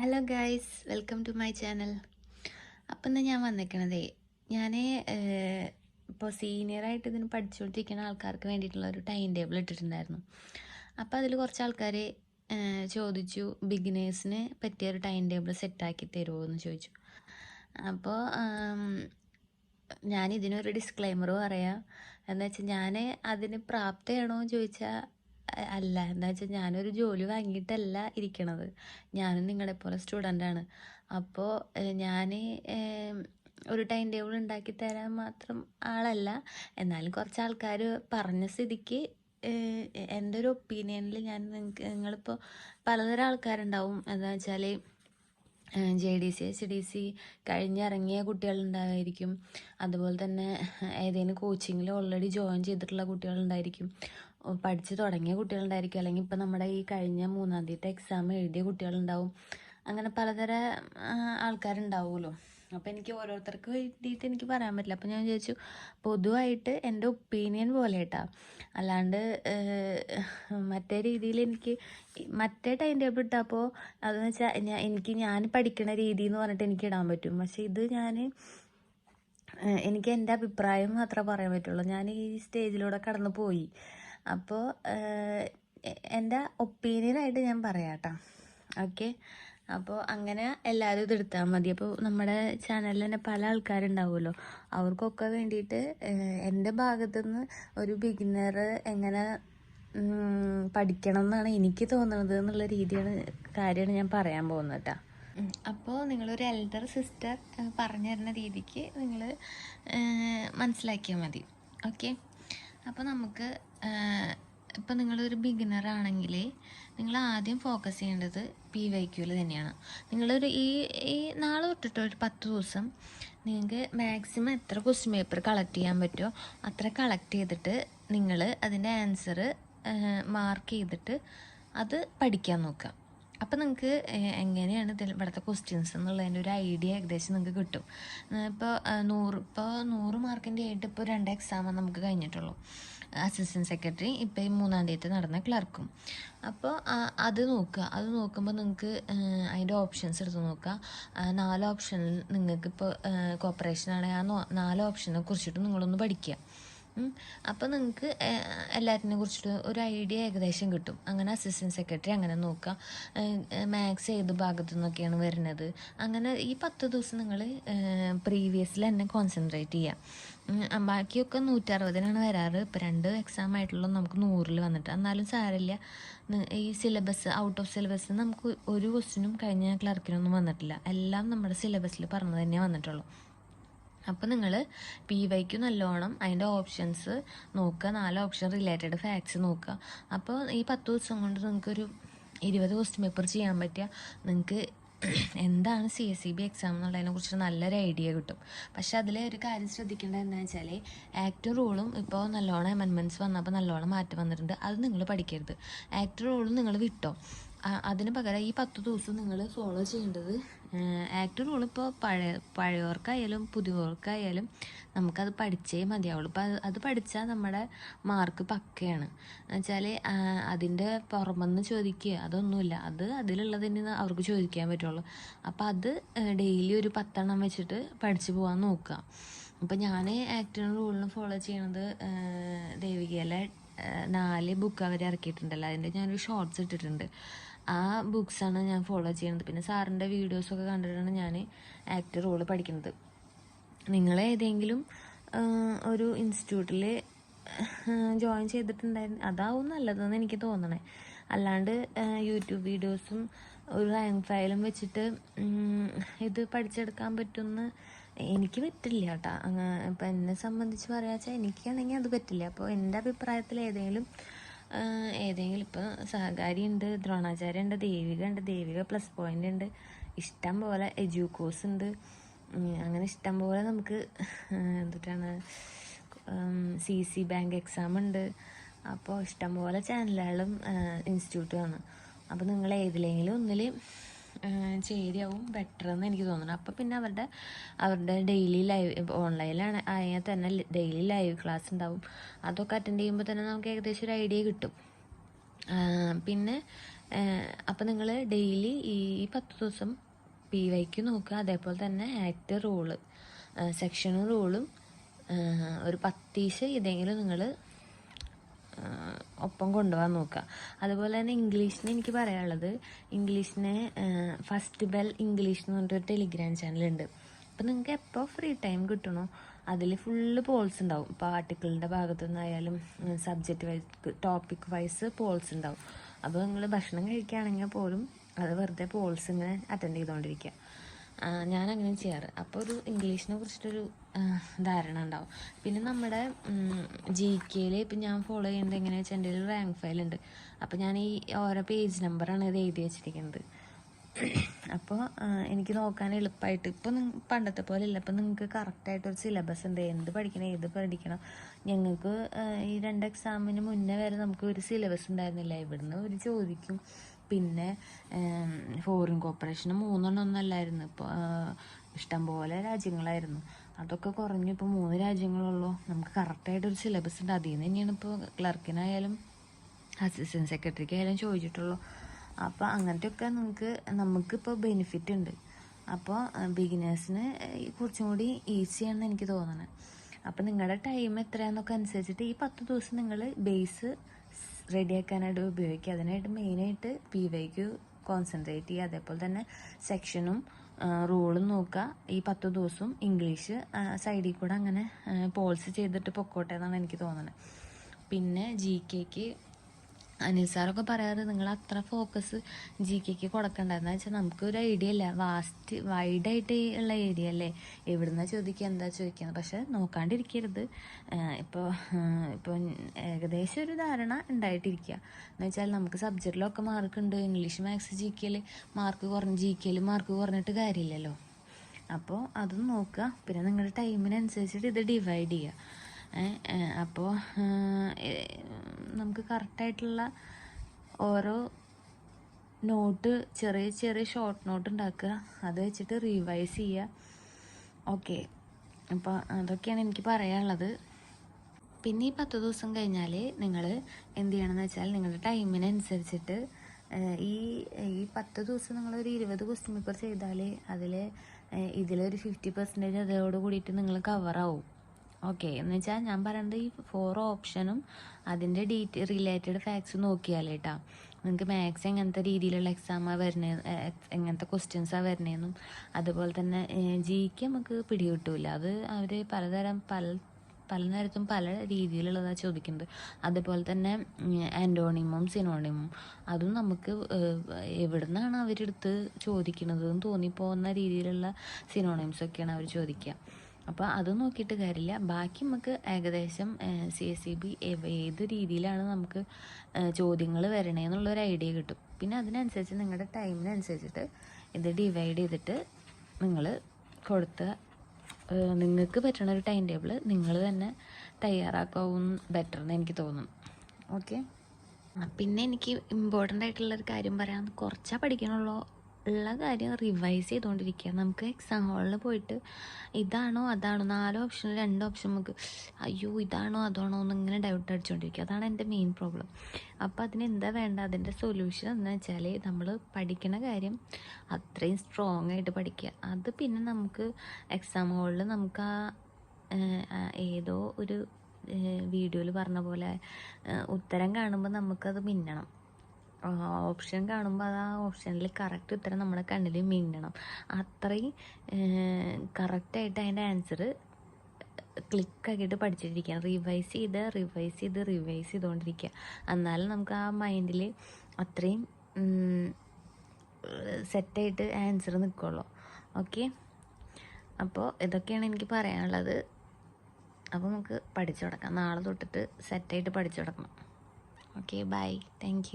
Hello guys welcome to my channel അപ്പം ഇന്ന് ഞാൻ വന്നിരിക്കണതേ ഞാൻ ഇപ്പോൾ സീനിയറായിട്ട് ഇതിന് പഠിച്ചുകൊണ്ടിരിക്കുന്ന ആൾക്കാർക്ക് വേണ്ടിയിട്ടുള്ള ഒരു ടൈം ടേബിൾ ഇട്ടിട്ടുണ്ടായിരുന്നു. അപ്പോൾ അതിൽ കുറച്ച് ആൾക്കാർ ചോദിച്ചു ബിഗിനേഴ്സിന് പറ്റിയ ഒരു ടൈം ടേബിൾ സെറ്റാക്കി തരുമോ എന്ന് ചോദിച്ചു. അപ്പോൾ ഞാൻ ഇതിനൊരു ഡിസ്ക്ലൈമർ പറയാം. എന്ന് വെച്ചാൽ ഞാൻ അതിന് പ്രാപ്തയാണോ എന്ന് ചോദിച്ചാൽ അല്ല. എന്താ വെച്ചാൽ ഞാനൊരു ജോലി വാങ്ങിയിട്ടല്ല ഇരിക്കണത്. ഞാനും നിങ്ങളെപ്പോലെ സ്റ്റുഡന്റാണ് അപ്പോൾ ഞാൻ ഒരു ടൈം ടേബിൾ ഉണ്ടാക്കി തരാൻ മാത്രം ആളല്ല. എന്നാലും കുറച്ച് ആൾക്കാർ പറഞ്ഞ സ്ഥിതിക്ക് എന്റെ ഒരു ഒപ്പീനിയനിൽ ഞാൻ നിങ്ങൾക്ക് നിങ്ങളിപ്പോൾ പലതരം ആൾക്കാരുണ്ടാവും. എന്താ വെച്ചാൽ J D C H D C കഴിഞ്ഞിറങ്ങിയ കുട്ടികളുണ്ടായിരിക്കും. അതുപോലെ തന്നെ ഏതെങ്കിലും കോച്ചിങ്ങിൽ ഓൾറെഡി ജോയിൻ ചെയ്തിട്ടുള്ള കുട്ടികളുണ്ടായിരിക്കും. പഠിച്ച് തുടങ്ങിയ കുട്ടികളുണ്ടായിരിക്കും. അല്ലെങ്കിൽ ഇപ്പം നമ്മുടെ ഈ കഴിഞ്ഞ മൂന്നാം തീയതി എക്സാം എഴുതിയ കുട്ടികളുണ്ടാവും. അങ്ങനെ പലതര ആൾക്കാരുണ്ടാവുമല്ലോ. അപ്പോൾ എനിക്ക് ഓരോരുത്തർക്ക് വേണ്ടിയിട്ട് എനിക്ക് പറയാൻ പറ്റില്ല. അപ്പോൾ ഞാൻ വിചാരിച്ചു പൊതുവായിട്ട് എന്റെ ഒപ്പീനിയൻ പോലെ കേട്ടോ അല്ലാണ്ട് മറ്റേ രീതിയിൽ എനിക്ക് മറ്റേ ടൈം ടേബിൾ ഇട്ടപ്പോൾ അതെന്ന് വെച്ചാൽ ഞാൻ എനിക്ക് ഞാൻ പഠിക്കുന്ന രീതി എന്ന് പറഞ്ഞിട്ട് എനിക്ക് ഇടാൻ പറ്റും. പക്ഷെ ഇത് ഞാൻ എനിക്ക് എന്റെ അഭിപ്രായം മാത്രമേ പറയാൻ പറ്റുള്ളൂ. ഞാൻ ഈ സ്റ്റേജിലൂടെ കടന്നു പോയി. അപ്പോൾ എന്റെ ഒപ്പീനിയനായിട്ട് ഞാൻ പറയാം കേട്ടോ ഓക്കെ? അപ്പോൾ അങ്ങനെ എല്ലാവരും ഇത് എടുത്താൽ മതി. അപ്പോൾ നമ്മുടെ ചാനലിൽ തന്നെ പല ആൾക്കാരുണ്ടാവുമല്ലോ. അവർക്കൊക്കെ വേണ്ടിയിട്ട് എന്റെ ഭാഗത്തുനിന്ന് ഒരു ബിഗിനർ എങ്ങനെ പഠിക്കണം എന്നാണ് എനിക്ക് തോന്നുന്നത് എന്നുള്ള രീതിയാണ് കാര്യമാണ് ഞാൻ പറയാൻ പോകുന്നത് കേട്ടോ അപ്പോൾ നിങ്ങളൊരു എൽഡർ സിസ്റ്റർ പറഞ്ഞു തരുന്ന രീതിക്ക് നിങ്ങൾ മനസ്സിലാക്കിയാൽ മതി. ഓക്കെ അപ്പോൾ നമുക്ക് ഇപ്പോൾ നിങ്ങളൊരു ബിഗിനർ ആണെങ്കിൽ നിങ്ങൾ ആദ്യം ഫോക്കസ് ചെയ്യേണ്ടത് പി വൈ തന്നെയാണ്. നിങ്ങളൊരു ഈ ഈ നാളെ തൊട്ടിട്ട് ഒരു പത്ത് ദിവസം നിങ്ങൾക്ക് മാക്സിമം എത്ര ക്വസ്റ്റ്യൻ പേപ്പർ കളക്ട് ചെയ്യാൻ പറ്റുമോ അത്ര കളക്ട് ചെയ്തിട്ട് നിങ്ങൾ അതിന്റെ ആൻസർ മാർക്ക് ചെയ്തിട്ട് അത് പഠിക്കാൻ നോക്കുക. അപ്പം നിങ്ങൾക്ക് എങ്ങനെയാണ് ഇതിൽ ഇവിടുത്തെ ക്വസ്റ്റ്യൻസ് എന്നുള്ളതിന്റെ ഒരു ഐഡിയ ഏകദേശം നിങ്ങൾക്ക് കിട്ടും. ഇപ്പോൾ നൂറ് ഇപ്പോൾ നൂറ് മാർക്കിന്റെ ആയിട്ട് ഇപ്പോൾ രണ്ട് എക്സാം നമുക്ക് കഴിഞ്ഞിട്ടുള്ളൂ. അസിസ്റ്റന്റ് സെക്രട്ടറി ഇപ്പോൾ ഈ മൂന്നാം തീയതി നടന്ന ക്ലർക്കും അപ്പോൾ അത് നോക്കുക. അത് നോക്കുമ്പോൾ നിങ്ങൾക്ക് അതിന്റെ ഓപ്ഷൻസ് എടുത്ത് നോക്കുക. നാല് ഓപ്ഷനിൽ നിങ്ങൾക്ക് ഇപ്പോൾ കോപ്പറേഷൻ ആണെങ്കിൽ ആ നാല് ഓപ്ഷനെ കുറിച്ചിട്ട് നിങ്ങളൊന്ന് പഠിക്കുക. അപ്പോൾ നിങ്ങൾക്ക് എല്ലാറ്റിനെ കുറിച്ചിട്ട് ഒരു ഐഡിയ ഏകദേശം കിട്ടും. അങ്ങനെ അസിസ്റ്റന്റ് സെക്രട്ടറി അങ്ങനെ നോക്കുക മാത്സ് ഏത് ഭാഗത്തു നിന്നൊക്കെയാണ് വരുന്നത്. അങ്ങനെ ഈ പത്ത് ദിവസം നിങ്ങൾ പ്രീവിയസിൽ തന്നെ കോൺസെൻട്രേറ്റ് ചെയ്യുക ബാക്കിയൊക്കെ നൂറ്ററുപതിനാണ് വരാറ്. ഇപ്പോൾ രണ്ട് എക്സാം ആയിട്ടുള്ള നമുക്ക് നൂറിൽ വന്നിട്ട്. എന്നാലും സാരമില്ല ഈ സിലബസ് ഔട്ട് ഓഫ് സിലബസ് നമുക്ക് ഒരു ക്വസ്റ്റിനും കഴിഞ്ഞ ക്ലർക്കിനൊന്നും വന്നിട്ടില്ല. എല്ലാം നമ്മുടെ സിലബസിൽ പറഞ്ഞു തന്നെ വന്നിട്ടുള്ളൂ. അപ്പോൾ നിങ്ങൾ പി വൈക്ക് നല്ലോണം അതിന്റെ ഓപ്ഷൻസ് നോക്കുക. നാല് ഓപ്ഷൻ റിലേറ്റഡ് ഫാക്ട്സ് നോക്കുക. അപ്പോൾ ഈ പത്ത് ദിവസം കൊണ്ട് നിങ്ങൾക്കൊരു ഇരുപത് ക്വസ്റ്റ്യൻ പേപ്പർ ചെയ്യാൻ പറ്റിയ നിങ്ങൾക്ക് എന്താണ് C S C B exam എന്നുള്ളതിനെ കുറിച്ച് നല്ലൊരു ഐഡിയ കിട്ടും. പക്ഷേ അതിലെ ഒരു കാര്യം ശ്രദ്ധിക്കേണ്ടത് എന്താണെന്ന് വെച്ചാൽ ആക്ട് റൂളും ഇപ്പോൾ നല്ലോണം അമെൻമെന്റ്സ് വന്നപ്പോൾ നല്ലോണം മാറ്റം വന്നിട്ടുണ്ട്. അത് നിങ്ങൾ പഠിക്കരുത്. ആക്ട് റൂളും നിങ്ങൾ വിട്ടോ. അതിന് പകരം ഈ പത്ത് ദിവസം നിങ്ങൾ ഫോളോ ചെയ്യേണ്ടത് ആക്ട് റൂൾ ഇപ്പോൾ പഴയ പഴയവർക്കായാലും പുതിയവർക്കായാലും നമുക്കത് പഠിച്ചേ മതിയാവുള്ളൂ. ഇപ്പം അത് പഠിച്ചാൽ നമ്മുടെ മാർക്ക് പക്കയാണ്. എന്നുവെച്ചാൽ അതിന്റെ പുറമെന്ന് ചോദിക്കുക അതൊന്നുമില്ല. അത് അതിലുള്ളതിന് അവർക്ക് ചോദിക്കാൻ പറ്റുള്ളൂ. അപ്പോൾ അത് ഡെയിലി ഒരു പത്തെണ്ണം വെച്ചിട്ട് പഠിച്ചു പോകാൻ നോക്കുക. അപ്പം ഞാൻ ആക്ടറിന് റൂളിന് ഫോളോ ചെയ്യണത് ദേവികയിലെ നാല് ബുക്ക് അവർ ഇറക്കിയിട്ടുണ്ടല്ലോ. അതിന്റെ ഞാനൊരു ഷോർട്സ് ഇട്ടിട്ടുണ്ട്. ആ ബുക്സാണ് ഞാൻ ഫോളോ ചെയ്യുന്നത്. പിന്നെ സാറിന്റെ വീഡിയോസൊക്കെ കണ്ടിട്ടാണ് ഞാൻ ആക്ടർ റോൾ പഠിക്കുന്നത്. നിങ്ങൾ ഏതെങ്കിലും ഒരു ഇൻസ്റ്റിറ്റ്യൂട്ടിൽ ജോയിൻ ചെയ്തിട്ടുണ്ടായിരുന്നു അതാവും നല്ലതെന്ന് എനിക്ക് തോന്നണേ. അല്ലാണ്ട് യൂട്യൂബ് വീഡിയോസും ഒരു റാങ്ക് ഫയലും വെച്ചിട്ട് ഇത് പഠിച്ചെടുക്കാൻ പറ്റുമെന്ന് എനിക്ക് പറ്റില്ല കേട്ടോ. ഇപ്പം എന്നെ സംബന്ധിച്ച് പറയാച്ചാൽ എനിക്കാണെങ്കിൽ അത് പറ്റില്ല. അപ്പോൾ എന്റെ അഭിപ്രായത്തിൽ ഏതെങ്കിലും ഏതെങ്കിലും ഇപ്പോൾ സഹകാരി ഉണ്ട് ദ്രോണാചാര്യ ഉണ്ട് ദേവിക ഉണ്ട് ദേവിക പ്ലസ് പോയിന്റ് ഉണ്ട്. ഇഷ്ടം പോലെ എജ്യൂക്കോസ് ഉണ്ട്. അങ്ങനെ ഇഷ്ടം പോലെ നമുക്ക് എന്തിട്ടാണ് സി സി ബാങ്ക് എക്സാം ഉണ്ട്. അപ്പോൾ ഇഷ്ടം പോലെ ചാനലുകളും ഇൻസ്റ്റിറ്റ്യൂട്ടും ആണ് അപ്പോൾ നിങ്ങൾ ഏതിലെങ്കിലും ഒന്നിൽ ചേരിയാവും ബെറ്റർ എന്ന് എനിക്ക് തോന്നുന്നു. അപ്പോൾ പിന്നെ അവരുടെ അവരുടെ ഡെയിലി ലൈവ് ഓൺലൈനിലാണ് ആയാൽ തന്നെ ഡെയിലി ലൈവ് ക്ലാസ് ഉണ്ടാവും. അതൊക്കെ അറ്റൻഡ് ചെയ്യുമ്പോൾ തന്നെ നമുക്ക് ഏകദേശം ഒരു ഐഡിയ കിട്ടും. പിന്നെ അപ്പോൾ നിങ്ങൾ ഡെയിലി ഈ പത്ത് ദിവസം പി വൈക്ക് നോക്കുക. അതേപോലെ തന്നെ ആക്ട് റൂൾ സെക്ഷനും റൂളും ഒരു പത്തീശ് ഇതെങ്കിലും നിങ്ങൾ ഒപ്പം കൊണ്ടുപോകാൻ നോക്കുക. അതുപോലെ തന്നെ ഇംഗ്ലീഷിന് എനിക്ക് പറയാനുള്ളത് ഇംഗ്ലീഷിന് ഫസ്റ്റ് ബെൽ ഇംഗ്ലീഷ് എന്ന് പറഞ്ഞിട്ടൊരു ടെലിഗ്രാം ചാനലുണ്ട് അപ്പം നിങ്ങൾക്ക് എപ്പോൾ ഫ്രീ ടൈം കിട്ടണോ അതിൽ ഫുള്ള് പോൾസ് ഉണ്ടാവും. ഇപ്പോൾ ആർട്ടിക്കിളിന്റെ ഭാഗത്തു നിന്നായാലും subject wise topic wise polls ഉണ്ടാവും. അപ്പോൾ നിങ്ങൾ ഭക്ഷണം കഴിക്കുകയാണെങ്കിൽ പോലും അത് വെറുതെ പോൾസ് ഇങ്ങനെ അറ്റൻഡ് ചെയ്തുകൊണ്ടിരിക്കുക ഞാൻ അങ്ങനെ ചെയ്യാറ്. അപ്പോൾ ഒരു ഇംഗ്ലീഷിനെ കുറിച്ചിട്ടൊരു ധാരണ ഉണ്ടാവും. പിന്നെ നമ്മുടെ ജി കെയിൽ ഇപ്പം ഞാൻ ഫോളോ ചെയ്യുന്നത് എങ്ങനെയാണെന്ന് വെച്ചാൽ എന്റെ ഒരു റാങ്ക് ഫയൽ ഉണ്ട്. അപ്പോൾ ഞാൻ ഈ ഓരോ പേജ് നമ്പറാണ് ഇത് എഴുതി വെച്ചിരിക്കുന്നത്. അപ്പോൾ എനിക്ക് നോക്കാൻ എളുപ്പമായിട്ട് ഇപ്പോൾ പണ്ടത്തെ പോലെ ഇല്ല ഇപ്പോൾ നിങ്ങൾക്ക് കറക്റ്റായിട്ടൊരു സിലബസ് ഉണ്ട്. എന്ത് പഠിക്കണം ഏത് പഠിക്കണം. ഞങ്ങൾക്ക് ഈ രണ്ട് എക്സാമിന് മുന്നേ വരെ നമുക്ക് ഒരു സിലബസ് ഉണ്ടായിരുന്നില്ല. ഇവിടുന്ന് ഒരു ചോദിക്കും. പിന്നെ ഫോറിൻ കോപ്പറേഷന് മൂന്നെണ്ണം ഒന്നല്ലായിരുന്നു. ഇപ്പോൾ ഇഷ്ടംപോലെ രാജ്യങ്ങളായിരുന്നു. അതൊക്കെ കുറഞ്ഞു. ഇപ്പോൾ മൂന്ന് രാജ്യങ്ങളുള്ളൂ. നമുക്ക് കറക്റ്റായിട്ടൊരു സിലബസ് ഉണ്ട്. അതിൽ നിന്ന് തന്നെയാണ് ഇപ്പോൾ ക്ലർക്കിനായാലും അസിസ്റ്റന്റ് സെക്രട്ടറിക്കായാലും ചോദിച്ചിട്ടുള്ളൂ. അപ്പോൾ അങ്ങനത്തെയൊക്കെ നിങ്ങൾക്ക് നമുക്കിപ്പോൾ ബെനിഫിറ്റ് ഉണ്ട്. അപ്പോൾ ബിഗിനേഴ്സിന് കുറച്ചും കൂടി ഈസിയാണെന്ന് എനിക്ക് തോന്നുന്നത് അപ്പോൾ നിങ്ങളുടെ ടൈം എത്രയാണെന്നൊക്കെ അനുസരിച്ചിട്ട് ഈ പത്ത് ദിവസം നിങ്ങൾ ബേസ് റെഡിയാക്കാനായിട്ട് ഉപയോഗിക്കുക. അതിനായിട്ട് മെയിനായിട്ട് പി വൈക്ക് കോൺസെൻട്രേറ്റ് ചെയ്യുക. അതേപോലെ തന്നെ സെക്ഷനും റൂളും നോക്കുക. ഈ പത്ത് ദിവസവും ഇംഗ്ലീഷ് സൈഡിൽ കൂടെ അങ്ങനെ പോൾസ് ചെയ്തിട്ട് പൊക്കോട്ടെ എന്നാണ് എനിക്ക് തോന്നുന്നത്. പിന്നെ ജി കെക്ക് അനിൽ സാറൊക്കെ പറയാറ് നിങ്ങൾ അത്ര ഫോക്കസ് ജി കെക്ക് കൊടുക്കണ്ട എന്ന് വെച്ചാൽ നമുക്ക് ഒരു ഐഡിയ ഇല്ല വാസ്റ്റ് വൈഡായിട്ട് ഉള്ള ഏരിയ അല്ലേ? എവിടുന്ന ചോദിക്കുക എന്താ ചോദിക്കുക പക്ഷെ നോക്കാണ്ടിരിക്കരുത്. ഇപ്പോൾ ഇപ്പോൾ ഏകദേശം ഒരു ധാരണ ഉണ്ടായിട്ടിരിക്കുക എന്ന് വെച്ചാൽ നമുക്ക് സബ്ജക്റ്റിലൊക്കെ മാർക്ക് ഉണ്ട്. ഇംഗ്ലീഷ് മാത്സ് ജി കെയിൽ മാർക്ക് കുറഞ്ഞ് ജി കെയിൽ മാർക്ക് കുറഞ്ഞിട്ട് കാര്യമില്ലല്ലോ. അപ്പോൾ അതും നോക്കുക പിന്നെ നിങ്ങളുടെ ടൈമിനനുസരിച്ചിട്ട് ഇത് ഡിവൈഡ് ചെയ്യുക. അപ്പോൾ നമുക്ക് കറക്റ്റായിട്ടുള്ള ഓരോ നോട്ട് ചെറിയ ചെറിയ ഷോർട്ട് നോട്ട് ഉണ്ടാക്കുക. അത് വെച്ചിട്ട് റിവൈസ് ചെയ്യുക. ഓക്കെ അപ്പോൾ അതൊക്കെയാണ് എനിക്ക് പറയാനുള്ളത്. പിന്നെ ഈ പത്ത് ദിവസം കഴിഞ്ഞാൽ നിങ്ങൾ എന്ത് ചെയ്യണമെന്ന് വെച്ചാൽ നിങ്ങളുടെ ടൈമിനനുസരിച്ചിട്ട് ഈ ഈ പത്ത് ദിവസം നിങ്ങളൊരു ഇരുപത് ക്വസ്റ്റ്യൻ പേപ്പർ ചെയ്താൽ അതിൽ ഇതിലൊരു ഫിഫ്റ്റി പെർസെന്റേജ് അതോട് കൂടിയിട്ട് നിങ്ങൾ കവറാവും ഓക്കെ എന്ന് വെച്ചാൽ ഞാൻ പറയുന്നത് ഈ ഫോർ ഓപ്ഷനും അതിന്റെ ഡീറ്റെയിൽ റിലേറ്റഡ് ഫാക്ട്സ് നോക്കിയാൽ കേട്ടോ നിങ്ങൾക്ക് മാത്സ് എങ്ങനത്തെ രീതിയിലുള്ള എക്സാമാണ് വരുന്നത് എങ്ങനത്തെ ക്വസ്റ്റ്യൻസാണ് വരുന്നതെന്നും അതുപോലെ തന്നെ ജിക്ക് നമുക്ക് പിടികിട്ടില്ല അത് അവർ പലതരം പല പല നേരത്തും പല രീതിയിലുള്ളതാണ് ചോദിക്കുന്നത് അതുപോലെ തന്നെ ആന്റോണിമും സിനോണിമും അതും നമുക്ക് എവിടെ നിന്നാണ് അവരെടുത്ത് ചോദിക്കുന്നത് എന്ന് തോന്നിപ്പോകുന്ന രീതിയിലുള്ള സിനോണിംസ് ഒക്കെയാണ് അവർ ചോദിക്കുക അപ്പോൾ അത് നോക്കിയിട്ട് കാര്യമില്ല. ബാക്കി നമുക്ക് ഏകദേശം സി എസ് സി ബി ഏത് രീതിയിലാണ് നമുക്ക് ചോദ്യങ്ങൾ വരണേന്നുള്ളൊരു ഐഡിയ കിട്ടും. പിന്നെ അതിനനുസരിച്ച് നിങ്ങളുടെ ടൈമിനനുസരിച്ചിട്ട് ഇത് ഡിവൈഡ് ചെയ്തിട്ട് നിങ്ങൾ കൊടുത്ത നിങ്ങൾക്ക് പറ്റണ ഒരു ടൈം ടേബിൾ നിങ്ങൾ തന്നെ തയ്യാറാക്കാവും ബെറ്റർ എന്ന് എനിക്ക് തോന്നും. ഓക്കെ പിന്നെ എനിക്ക് ഇമ്പോർട്ടന്റ് ആയിട്ടുള്ളൊരു കാര്യം പറയാൻ കുറച്ചാണ് പഠിക്കണുള്ളൂ. ഉള്ള കാര്യം റിവൈസ് ചെയ്തുകൊണ്ടിരിക്കുക നമുക്ക് എക്സാം ഹാളിൽ പോയിട്ട് ഇതാണോ അതാണോ നാല് ഓപ്ഷൻ രണ്ട് ഓപ്ഷൻ നമുക്ക് അയ്യോ ഇതാണോ അതാണോ എന്ന് ഇങ്ങനെ ഡൗട്ട് അടിച്ചുകൊണ്ടിരിക്കുക അതാണ് എന്റെ മെയിൻ പ്രോബ്ലം അപ്പോൾ അതിന് എന്താ വേണ്ട? അതിന്റെ സൊല്യൂഷൻ എന്ന് വെച്ചാൽ നമ്മൾ പഠിക്കുന്ന കാര്യം അത്രയും സ്ട്രോങ് ആയിട്ട് പഠിക്കുക അത് പിന്നെ നമുക്ക് എക്സാം ഹാളിൽ നമുക്ക് ആ ഏതോ ഒരു വീഡിയോയിൽ പറഞ്ഞ പോലെ ഉത്തരം കാണുമ്പോൾ നമുക്കത് മിന്നണം. ഓപ്ഷൻ കാണുമ്പോൾ അത് ആ ഓപ്ഷനിൽ കറക്റ്റ് ഉത്തരം നമ്മുടെ കണ്ണിൽ മിന്നണം. അത്രയും കറക്റ്റായിട്ട് അതിന്റെ ആൻസർ ക്ലിക്കാക്കിയിട്ട് പഠിച്ചിട്ടിരിക്കുക റിവൈസ് ചെയ്ത് റിവൈസ് ചെയ്ത് റിവൈസ് ചെയ്തുകൊണ്ടിരിക്കുക എന്നാലും നമുക്ക് ആ മൈൻഡിൽ അത്രയും സെറ്റായിട്ട് ആൻസർ നിൽക്കുള്ളൂ ഓക്കെ അപ്പോൾ ഇതൊക്കെയാണ് എനിക്ക് പറയാനുള്ളത്. അപ്പോൾ നമുക്ക് പഠിച്ചു തുടങ്ങാം നാളെ തൊട്ടിട്ട് സെറ്റായിട്ട് പഠിച്ചു തുടങ്ങണം. Okay bye thank